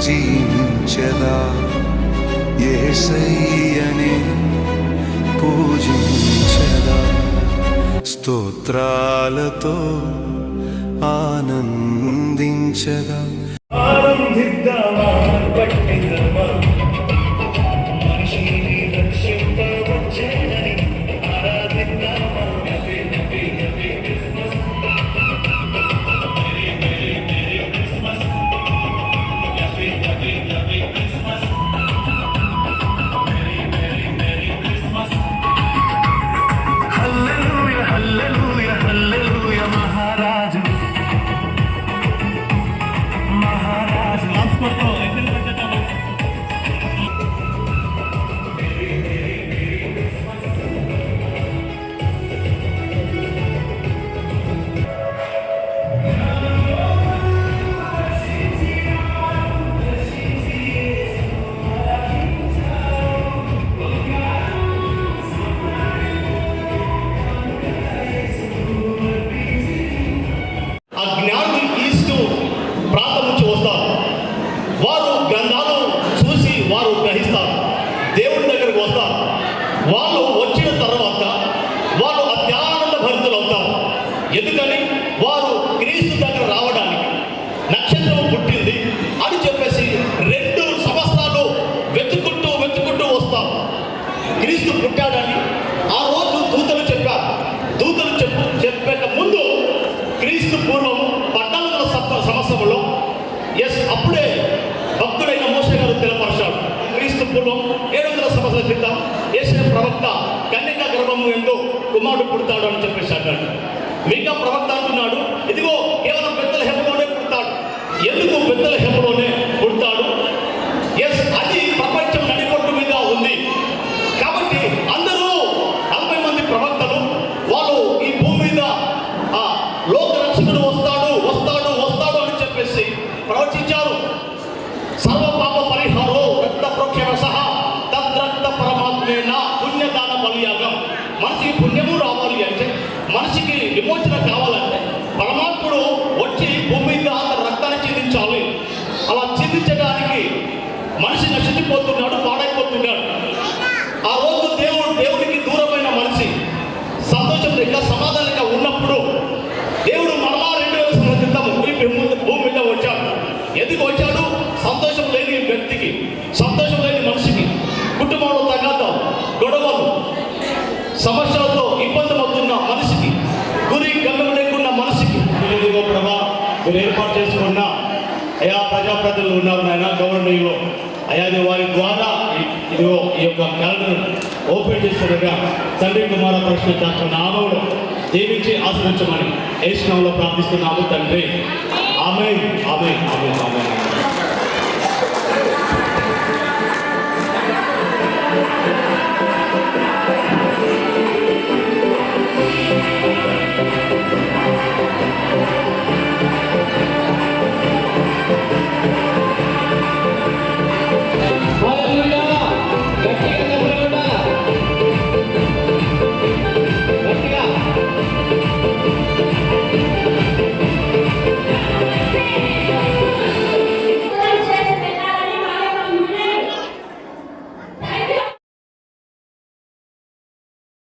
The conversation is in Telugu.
జీవించదా? ఏసయ్యనే పూజించదా? స్తోత్రాలతో ఆనందించదా? వాళ్ళు గ్రహిస్తారు. దేవుడి దగ్గరకు వస్తారు. వాళ్ళు వచ్చిన తర్వాత వాళ్ళు అత్యానంద భరితులు అవుతారు. ఎందుకని? వారు క్రీస్తు దగ్గర రావడానికి నక్షత్రం పుట్టింది అని చెప్పేసి రెండు సంవత్సరాలు వెతుకుంటూ వెతుకుంటూ వస్తాం క్రీస్తు పుట్టాడని ఆ రోజు దూతలు చెప్పారు. దూతలు పుడతాడు అని చెప్పేసి అన్నాడు మిగతా ప్రవక్త అంటున్నాడు ఇదిగో కేవలం పెద్దల హెమ్మలోనే పుడతాడు. ఎందుకు పెద్దల హెమ్మలోనే విమోచన కావాలంటే పరమాత్ముడు వచ్చి భూమి మీద అతని రక్తాన్ని చిందించాలి అలా చిందించడానికి మనిషి నశించిపోతున్నాడు పాడైపోతున్నాడు. ఆ రోజు దేవుడు దేవుడికి దూరమైన మనిషి సంతోషం లేక సమాధానం ఉన్నప్పుడు దేవుడు మరలా రెండు వేల సంవత్సరాల క్రితం భూమి మీద- భూమి మీద వచ్చాడు. ఎందుకు వచ్చాడు? సంతోషం లేని వ్యక్తికి. సంతోషం అయా వారి ద్వారా ఈ- ఇదిగో ఈ యొక్క క్యాలెండర్ ఓపెన్ చేస్తుండగా తండ్రి కుమార ప్రశ్న శాస్త్ర నామంలో దీవించి ఆశ్రయించమని ఏసునామంలో ప్రార్థిస్తున్నాము తండ్రి. ఆమె ఆమె ఆమె ఆమె